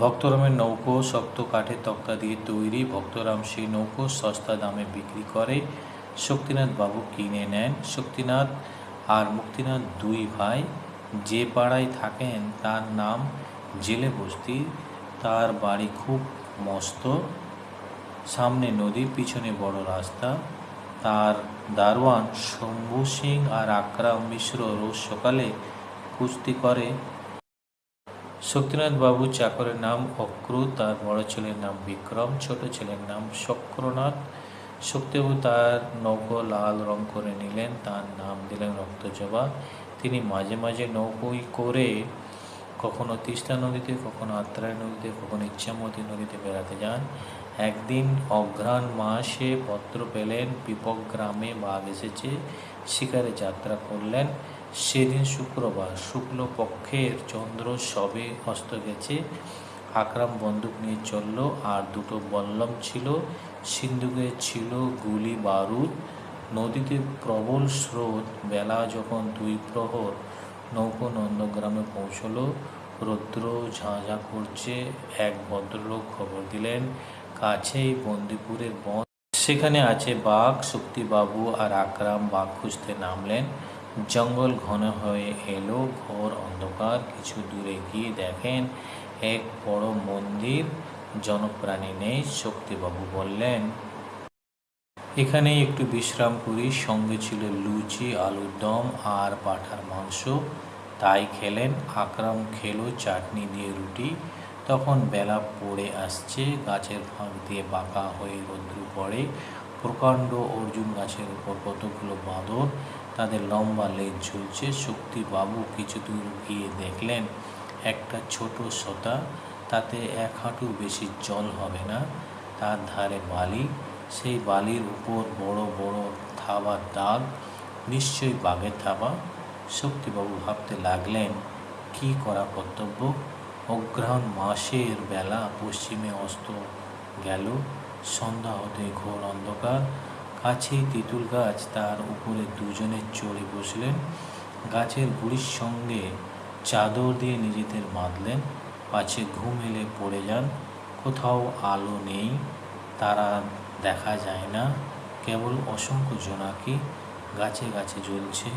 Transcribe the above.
ভক্তরামের নৌকো শক্ত কাঠের তক্তা দিয়ে তৈরি। ভক্তরাম সেই নৌকো সস্তা দামে বিক্রি করে। শক্তিনাথ বাবু কিনে নেন। শক্তিনাথ আর মুক্তিনাথ দুই ভাই যে পাড়ায় থাকেন, তার নাম জেলে বস্তি। তার বাড়ি খুব মস্ত। সামনে নদীর পিছনে বড় রাস্তা। তার দারোয়ান শম্ভু সিং আর আকরাম মিশ্র রোজ সকালে কুস্তি করে। শক্তিনাথ বাবু চাকরের নাম অক্রু, তার বড় ছেলের নাম বিক্রম, ছোট ছেলের নাম শক্রনাথ। শক্তিবাবু তার নৌকো লাল রং করে নিলেন, তার নাম দিলেন রক্তজবা। তিনি মাঝে মাঝে নৌকোই করে কখনো তিস্তা নদীতে, কখনো আত্রাই নদীতে, কখনো ইচ্ছামতী নদীতে বেড়াতে যান। একদিন অঘ্রাণ মাসে পত্র পেলেন পিপক গ্রামে বাঘ এসেছে, শিকারে যাত্রা করলেন। সেদিন শুক্রবার শুক্লপক্ষের চন্দ্র সবে অস্ত গেছে। আকরাম বন্দুক নিয়ে চলল আর দুটো বল্লম ছিল, সিন্ধুকে ছিল গুলি বারুদ। নদীতে প্রবল স্রোত, বেলা যখন দুই প্রহর নৌকো নন্দগ্রামে পৌঁছলো, রৌদ্র ঝাঁঝা করছে, এক ভদ্রলোক খবর দিলেন, কাছেই বন্দিপুরের বন। সেখানে আছে বাঘ, শক্তিবাবু আর আকরাম বাঘ খুঁজতে নামলেন। জঙ্গল ঘন হয়ে এলো, ঘোর অন্ধকার, কিছু দূরে গিয়ে দেখেন এক বড় মন্দির। জনপ্রাণী নেই, শক্তিবাবু বললেন। এখানে একটু বিশ্রাম করি। সঙ্গে ছিল লুচি, আলুর দম আর পাঠার মাংস। তাই খেলেন, আকরাম খেলো চাটনি দিয়ে রুটি। তখন বেলা পড়ে আসছে, গাছের ফাঁক দিয়ে বাঁকা হয়ে রৌদ্র পড়ে। প্রকাণ্ড অর্জুন গাছের উপর কতগুলো বাঁদর তাদের লম্বা লেজ ঝুলছে। শক্তিবাবু কিছু দূর গিয়ে দেখলেন, একটা ছোট সোতা, তাতে এক হাঁটু বেশি জল হবে না। তার ধারে বালি, সেই বালির উপর বড় বড় থাবার দাগ, নিশ্চয়ই বাঘের থাবা। শক্তিবাবু ভাবতে লাগলেন, কি করা কর্তব্য? অগ্রহণ মাসের বেলা পশ্চিমে অস্ত গেল। সন্ধ্যা হতে ঘোর অন্ধকার। কাছেই তেঁতুল গাছ, তার উপরে দুজনে চড়ে বসলেন। গাছের গুড়ির সঙ্গে চাদর দিয়ে নিজেদের বাঁধলেন। পাছে ঘুম এলে পড়ে যান। কোথাও আলো নেই, তারা দেখা যায় না। কেবল অসংখ্য জোনাকি গাছে গাছে জ্বলছে।